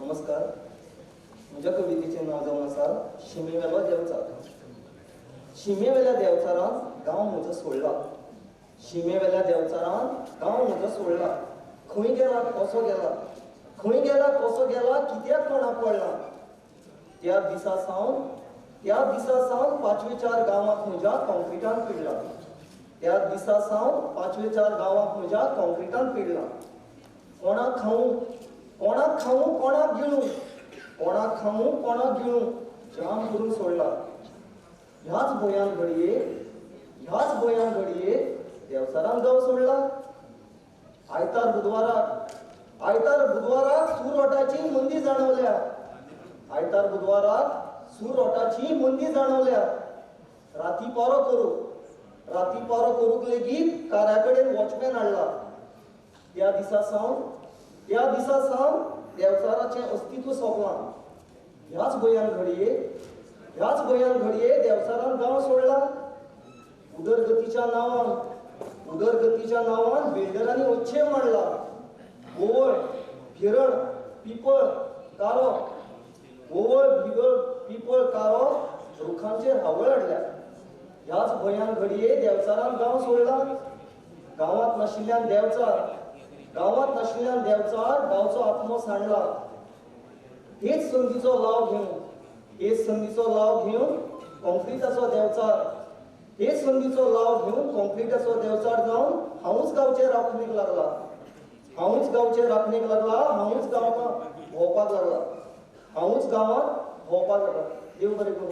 नमस्कार. म्हज्या कवितेचें नांव जावन आसा शिमेवेलो देंवचार शिमेवेल्या देवचारान गांव म्हजो सोडला. शिमेवेल्या देवचारान गांव म्हजो सोडला. खंय गेला कसो गेला. खंय गेला कसो गेला कित्याक कोणाक पडला. त्या दिसा सावन त्या दिसा सावन पांचवे चार गांवांत म्हज्या कॉन्क्रिटान पिडला. त्या दिसा सावन पांचवे चार गांवांत म्हज्या कॉन्क्रिटान पिडला. कोणाक खाऊ कोणाक खाऊ कोणाक गिळू? कोणाक खाऊ कोणाक गिळू? जाम करून सोडला. ह्याच भंयान घडये ह्याच भंयान घडये देवसारान गाव सोडला. आयतार बुधवाराक आयतार बुधवाराक सुरवटाची मंदी जाणवल्या. आयतार बुधवाराक सुरवटाची मंदी जाणवल्या. राती पारो करू. राती पारो करूक लेगीत कार्या कडेन वॉचमॅन हाडला त्या दिसा सावन या दिसा सावन देवचाराचें अस्तित्व सोंपलां ह्याच गोंयान घडये ह्याच गोंयान घडये देवचारान गांव सोडला. उदरगतीच्या नांवान उदरगतीच्या नांवान बिल्डरांनी अच्छे मांडला. ओवळ भिरड पिपळ कारो. ओवळ भिगळ पिपळ कारो रुखांचेर हावळ हाडल्या ह्याच भंयान घडये देवचारान गांव सोडला. गांवांत नाशिल्ल्यान देवचार गांवांत नाशिल्ल्यान देवचार गांवचो आत्मो सांडला. हेच संदीचो लाव घेवन हेच संदीचो लाव घेवन कॉन्क्रिटाचो देवचार. हेच संदीचो लाव घेवन कॉन्क्रिटाचो देवचार जावन हांवूच गांवचे राखणेक लागला हांवूच गांवचे राखणेक लागला हांवूच गांवांत भोंवपाक लागला हांवूच गांवांत भोंवपाक लागला देव बरें करूं.